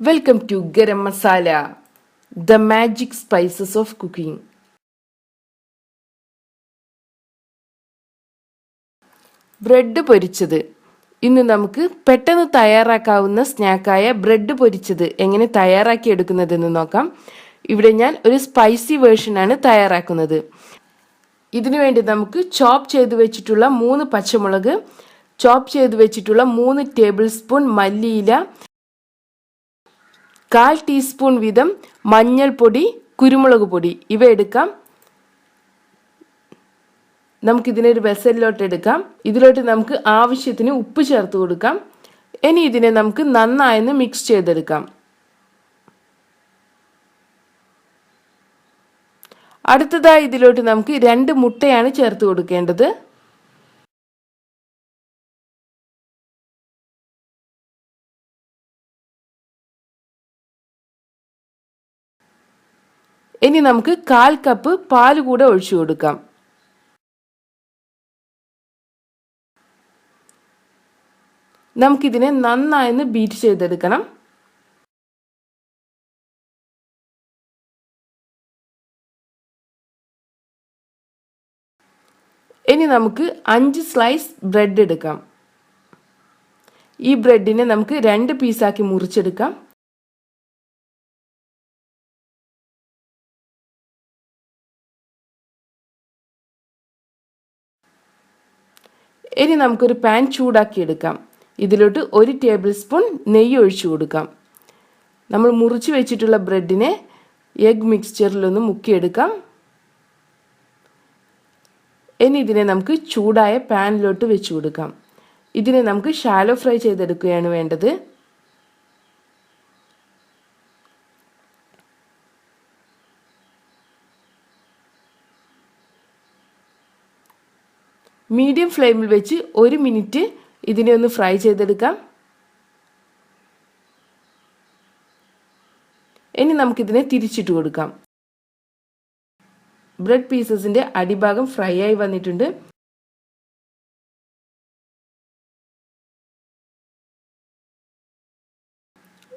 Welcome to garam masala the magic spices of cooking bread പൊരിച്ചത്. ഇന്ന് നമുക്ക് പെട്ടെന്ന് തയ്യാറാക്കാവുന്ന സ്നാക്കായ ബ്രെഡ് പൊരിച്ചത് എങ്ങനെ തയ്യാറാക്കി എടുക്കുന്നതെന്ന് നോക്കാം. ഇവിടെ ഞാൻ ഒരു സ്പൈസി വേർഷനാണ് തയ്യാറാക്കുന്നത്. ഇതിനു വേണ്ടി നമുക്ക് ചോപ്പ് ചെയ്ത് വെച്ചിട്ടുള്ള മൂന്ന് പച്ചമുളക് ചോപ്പ് ചെയ്ത് വെച്ചിട്ടുള്ള മൂന്ന് ടേബിൾ സ്പൂൺ മല്ലിയില കാൽ ടീസ്പൂൺ വീതം മഞ്ഞൾപ്പൊടി കുരുമുളക് പൊടി. ഇവ എടുക്കാം. നമുക്കിതിനൊരു വെസലിലോട്ട് എടുക്കാം. ഇതിലോട്ട് നമുക്ക് ആവശ്യത്തിന് ഉപ്പ് ചേർത്ത് കൊടുക്കാം. ഇനി ഇതിനെ നമുക്ക് നന്നായൊന്ന് മിക്സ് ചെയ്തെടുക്കാം. അടുത്തതായി ഇതിലോട്ട് നമുക്ക് രണ്ട് മുട്ടയാണ് ചേർത്ത് കൊടുക്കേണ്ടത്. ഇനി നമുക്ക് കാൽ കപ്പ് പാൽ കൂടെ ഒഴിച്ചു കൊടുക്കാം. നമുക്കിതിനെ നന്നായൊന്ന് ബീറ്റ് ചെയ്തെടുക്കണം. ഇനി നമുക്ക് അഞ്ച് സ്ലൈസ് ബ്രെഡ് എടുക്കാം. ഈ ബ്രെഡിനെ നമുക്ക് രണ്ട് പീസാക്കി മുറിച്ചെടുക്കാം. ഇനി നമുക്കൊരു പാൻ ചൂടാക്കി എടുക്കാം ഇതിലോട്ട് ഒരു ടേബിൾ സ്പൂൺ നെയ്യ് ഒഴിച്ചു കൊടുക്കാം. നമ്മൾ മുറിച്ച് വെച്ചിട്ടുള്ള ബ്രെഡിനെ എഗ് മിക്സ്ചറിലൊന്ന് മുക്കിയെടുക്കാം. ഇനി ഇതിനെ നമുക്ക് ചൂടായ പാനിലോട്ട് വെച്ചു കൊടുക്കാം. ഇതിനെ നമുക്ക് ഷാലോ ഫ്രൈ ചെയ്തെടുക്കുകയാണ് വേണ്ടത്. മീഡിയം ഫ്ലെയിമിൽ വെച്ച് ഒരു മിനിറ്റ് ഇതിനെ ഒന്ന് ഫ്രൈ ചെയ്തെടുക്കാം. ഇനി നമുക്കിതിനെ തിരിച്ചിട്ട് കൊടുക്കാം. ബ്രെഡ് പീസസിന്റെ അടിഭാഗം ഫ്രൈ ആയി വന്നിട്ടുണ്ട്.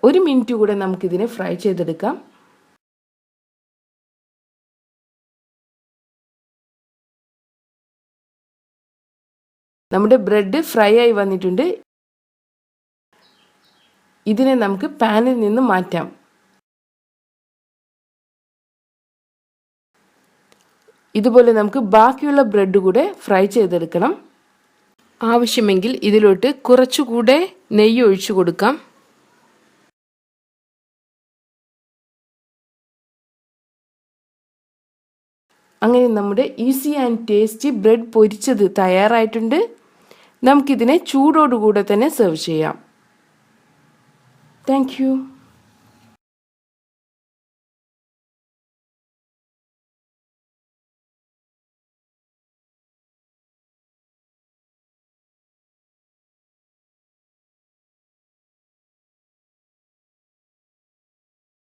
ഒരു മിനിറ്റ് കൂടെ നമുക്കിതിനെ ഫ്രൈ ചെയ്തെടുക്കാം. നമ്മുടെ ബ്രെഡ് ഫ്രൈ ആയി വന്നിട്ടുണ്ട്. ഇതിനെ നമുക്ക് പാനിൽ നിന്ന് മാറ്റാം. ഇതുപോലെ നമുക്ക് ബാക്കിയുള്ള ബ്രെഡ് കൂടെ ഫ്രൈ ചെയ്തെടുക്കണം. ആവശ്യമെങ്കിൽ ഇതിലോട്ട് കുറച്ചുകൂടെ നെയ്യ് ഒഴിച്ചു കൊടുക്കാം. അങ്ങനെ നമ്മുടെ ഈസി ആൻഡ് ടേസ്റ്റി ബ്രെഡ് പൊരിച്ചത് തയ്യാറായിട്ടുണ്ട്. നമുക്കിതിനെ ചൂടോടുകൂടെ തന്നെ സെർവ് ചെയ്യാം. താങ്ക്